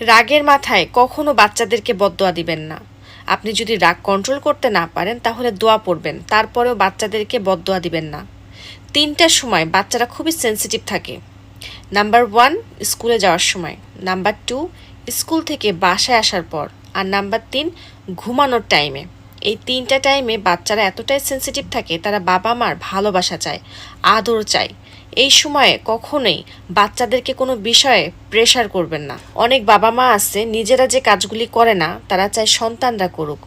রাগের মাথায় কখনো বাচ্চাদেরকে বদোয়া দিবেন না। আপনি যদি রাগ কন্ট্রোল করতে না পারেন, তাহলে দোয়া পড়বেন, তারপরেও বাচ্চাদেরকে বদোয়া দিবেন না। তিনটার সময় বাচ্চারা খুবই সেন্সিটিভ থাকে। নাম্বার ওয়ান স্কুলে যাওয়ার সময়। নাম্বার টু স্কুল থেকে বাসায় আসার পর। আর নাম্বার তিন ঘুমানোর টাইমে এই তিনটা টাইমে বাচ্চারা এতটাই সেন্সিটিভ থাকে, তারা বাবা মার ভালোবাসা চায়, আদর চায়। এই সময়ে কখনোই বাচ্চাদেরকে কোনো বিষয়ে প্রেশার করবেন না। অনেক বাবা মা আছে, নিজেরা যে কাজগুলি করে না, তারা চায় সন্তানরা করুক।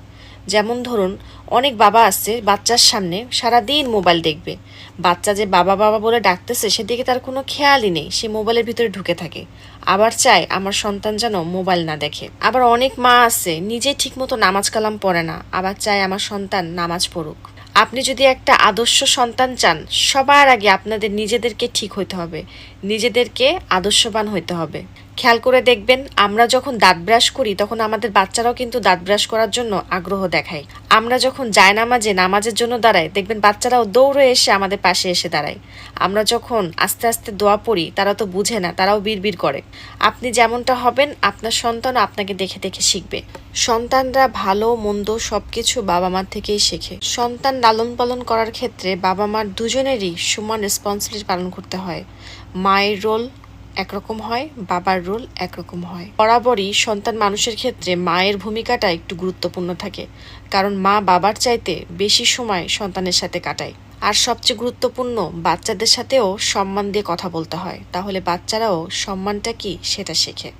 যেমন ধরুন, অনেক বাবা আসছে, বাচ্চার সামনে সারাদিন মোবাইল দেখবে। বাচ্চা যে বাবা বাবা বলে ডাকতেছে, সেদিকে তার কোনো খেয়ালই নেই, সে মোবাইলের ভিতরে ঢুকে থাকে। আবার চায় আমার সন্তান যেন মোবাইল না দেখে। আবার অনেক মা আছে নিজে ঠিকমতো নামাজ কালাম পড়ে না, আবার চায় আমার সন্তান নামাজ পড়ুক। আপনি যদি একটা আদর্শ সন্তান চান, সবার আগে আপনাদের নিজেদেরকে ঠিক হইতে হবে। নিজেদেরকে আদর্শবান হইতে হবে। খেয়াল করে দেখবেন, আমরা যখন দাঁত ব্রাশ করি, তখন আমাদের বাচ্চারাও কিন্তু দাঁত ব্রাশ করার জন্য আগ্রহ দেখায়। আমরা যখন যায় নামাজে নামাজের জন্য দাঁড়াই, দেখবেন বাচ্চারাও দৌড়ে এসে আমাদের পাশে এসে দাঁড়ায়। আমরা যখন আস্তে আস্তে দোয়া পড়ি, তারা তো বুঝে না, তারাও বিড়বিড় করে। আপনি যেমনটা হবেন, আপনার সন্তান আপনাকে দেখে দেখে শিখবে। সন্তানরা ভালো, মন্দ সবকিছু বাবা মার থেকেই শেখে। সন্তান লালন পালন করার ক্ষেত্রে বাবা মার দুজনেরই সমান রেসপন্সিবিলিটি পালন করতে হয়। মায়ের রোল একরকম হয়, বাবার রোল একরকম হয়। বরাবরই সন্তান মানুষের ক্ষেত্রে মায়ের ভূমিকাটা একটু গুরুত্বপূর্ণ থাকে, কারণ মা বাবার চাইতে বেশি সময় সন্তানের সাথে কাটায়। আর সবচেয়ে গুরুত্বপূর্ণ, বাচ্চাদের সাথেও সম্মান দিয়ে কথা বলতে হয়, তাহলে বাচ্চারাও সম্মানটা কি সেটা শেখে।